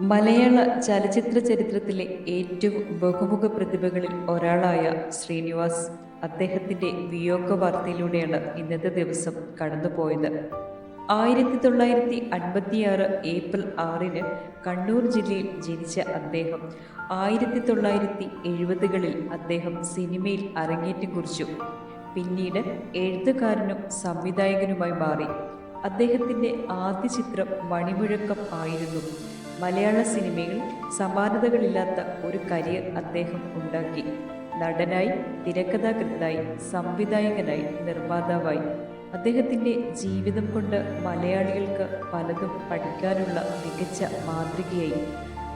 മലയാള ചലച്ചിത്ര ചരിത്രത്തിലെ ഏറ്റവും ബഹുമുഖ പ്രതിഭകളിൽ ഒരാളായ ശ്രീനിവാസ് അദ്ദേഹത്തിന്റെ വിയോഗ വാർത്തയിലൂടെയാണ് ഇന്നത്തെ ദിവസം കടന്നുപോയത്. ആയിരത്തി തൊള്ളായിരത്തി അൻപത്തിയാറ് ഏപ്രിൽ ആറിന് കണ്ണൂർ ജില്ലയിൽ ജനിച്ച അദ്ദേഹം ആയിരത്തി തൊള്ളായിരത്തി എഴുപതുകളിൽ അദ്ദേഹം സിനിമയിൽ അരങ്ങേറ്റം കുറിച്ചു. പിന്നീട് എഴുത്തുകാരനും സംവിധായകനുമായി മാറി. അദ്ദേഹത്തിന്റെ ആദ്യ ചിത്രം മണിമുഴക്കം ആയിരുന്നു. മലയാള സിനിമയിൽ സമാനതകളില്ലാത്ത ഒരു കരിയർ അദ്ദേഹം ഉണ്ടാക്കി. നടനായി തിരക്കഥാകൃത്തായി സംവിധായകനായി നിർമ്മാതാവായി. അദ്ദേഹത്തിന്റെ ജീവിതം കൊണ്ട് മലയാളികൾക്ക് പലതും പഠിക്കാനുള്ള മികച്ച മാതൃകയായി.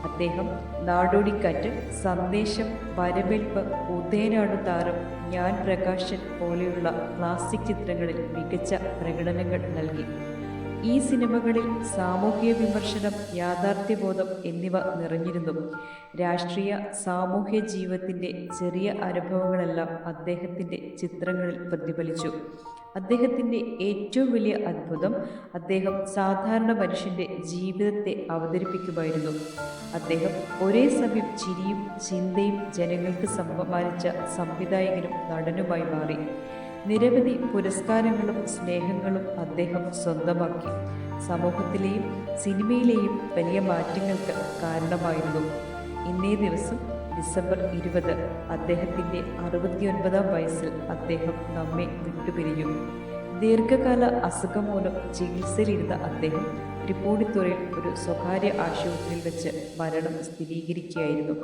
അദ്ദേഹം നാടോടിക്കാറ്റ് സന്ദേശം വരവേൽപ്പ് ഉദയനാട് താരം ഞാൻ പ്രകാശൻ പോലെയുള്ള ക്ലാസിക് ചിത്രങ്ങളിൽ മികച്ച പ്രകടനങ്ങൾ നൽകി. ഈ സിനിമകളിൽ സാമൂഹിക വിമർശനം യാഥാർത്ഥ്യബോധം എന്നിവ നിറഞ്ഞിരുന്നു. രാഷ്ട്രീയ സാമൂഹ്യ ജീവിതത്തിന്റെ ചെറിയ അനുഭവങ്ങളെല്ലാം അദ്ദേഹത്തിന്റെ ചിത്രങ്ങളിൽ പ്രതിഫലിച്ചു. അദ്ദേഹത്തിന്റെ ഏറ്റവും വലിയ അത്ഭുതം അദ്ദേഹം സാധാരണ മനുഷ്യന്റെ ജീവിതത്തെ അവതരിപ്പിക്കുമായിരുന്നു. അദ്ദേഹം ഒരേ സമയം ചിരിയും ചിന്തയും ജനങ്ങൾക്ക് സമ്മാനിച്ച സംവിധായകനും നടനുമായി മാറി. നിരവധി പുരസ്കാരങ്ങളും സ്നേഹങ്ങളും അദ്ദേഹം സ്വന്തമാക്കി. സമൂഹത്തിലെയും സിനിമയിലെയും വലിയ മാറ്റങ്ങൾക്ക് കാരണമായിരുന്നു. ഇന്നേ ദിവസം ഡിസംബർ ഇരുപത് അദ്ദേഹത്തിന്റെ അറുപത്തിയൊൻപതാം വയസ്സിൽ അദ്ദേഹം നമ്മെ വിട്ടുപിരിഞ്ഞു. ദീർഘകാല അസുഖം മൂലം ചികിത്സയിലിരുന്ന അദ്ദേഹം തൃപ്പൂണിത്തുറയിൽ ഒരു സ്വകാര്യ ആശുപത്രിയിൽ വെച്ച് മരണം സ്ഥിരീകരിക്കുകയായിരുന്നു.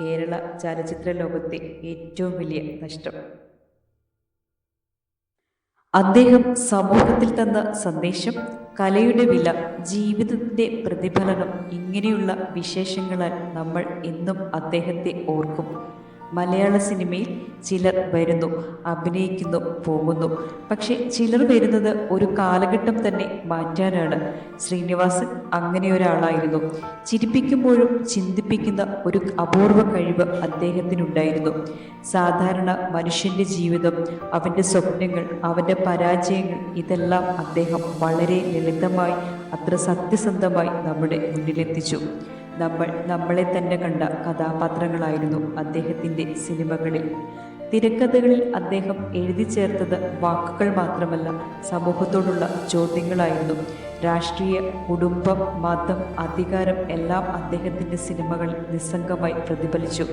കേരള ചലച്ചിത്ര ലോകത്തെ ഏറ്റവും വലിയ നഷ്ടം. അദ്ദേഹം സമൂഹത്തിൽ തന്ന സന്ദേശം കലയുടെ വില ജീവിതത്തിന്റെ പ്രതിഫലനം ഇങ്ങനെയുള്ള വിശേഷങ്ങളാൽ നമ്മൾ എന്നും അദ്ദേഹത്തെ ഓർക്കും. മലയാള സിനിമയിൽ ചിലർ വരുന്നു അഭിനയിക്കുന്നു പോകുന്നു. പക്ഷെ ചിലർ വരുന്നത് ഒരു കാലഘട്ടം തന്നെ മാറ്റാനാണ്. ശ്രീനിവാസൻ അങ്ങനെ ഒരാളായിരുന്നു ചിരിപ്പിക്കുമ്പോഴും ചിന്തിപ്പിക്കുന്ന ഒരു അപൂർവ കഴിവ് അദ്ദേഹത്തിനുണ്ടായിരുന്നു. സാധാരണ മനുഷ്യന്റെ ജീവിതം അവന്റെ സ്വപ്നങ്ങൾ അവന്റെ പരാജയങ്ങൾ ഇതെല്ലാം അദ്ദേഹം വളരെ ലളിതമായി അത്ര സത്യസന്ധമായി നമ്മുടെ മുന്നിലെത്തിച്ചു. നമ്മൾ നമ്മളെ തന്നെ കണ്ട കഥാപാത്രങ്ങളായിരുന്നു അദ്ദേഹത്തിന്റെ സിനിമകളിൽ. തിരക്കഥകളിൽ അദ്ദേഹം എഴുതി ചേർത്തത് വാക്കുകൾ മാത്രമല്ല സമൂഹത്തോടുള്ള ചോദ്യങ്ങളായിരുന്നു. രാഷ്ട്രീയ കുടുംബം മതം അധികാരം എല്ലാം അദ്ദേഹത്തിന്റെ സിനിമകളിൽ നിസ്സംഗമായി പ്രതിഫലിച്ചു.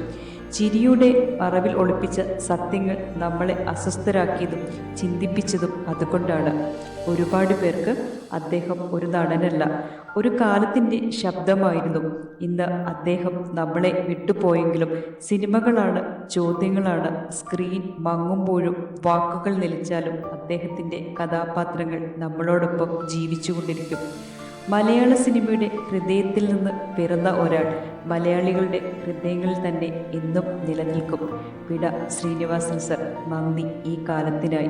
ചിരിയുടെ മറവിൽ ഒളിപ്പിച്ച സത്യങ്ങൾ നമ്മളെ അസ്വസ്ഥരാക്കിയതും ചിന്തിപ്പിച്ചതും അതുകൊണ്ടാണ്. ഒരുപാട് പേർക്ക് അദ്ദേഹം ഒരു നടനല്ല. ഒരു കാലത്തിന്റെ ശബ്ദമായിരുന്നു. ഇന്ന് അദ്ദേഹം നമ്മളെ വിട്ടുപോയെങ്കിലും സിനിമകളാണ് ചോദ്യങ്ങളാണ് സ്ക്രീൻ മങ്ങുമ്പോഴും വാക്കുകൾ നിലച്ചാലും അദ്ദേഹത്തിന്റെ കഥാപാത്രങ്ങൾ നമ്മളോടൊപ്പം ജീവിച്ചുകൊണ്ടിരിക്കും. മലയാള സിനിമയുടെ ഹൃദയത്തിൽ നിന്ന് പിറന്ന ഒരാൾ മലയാളികളുടെ ഹൃദയങ്ങളിൽ തന്നെ എന്നും നിലനിൽക്കും. വിട ശ്രീനിവാസൻ സർ നന്ദി ഈ കാലത്തിനായി.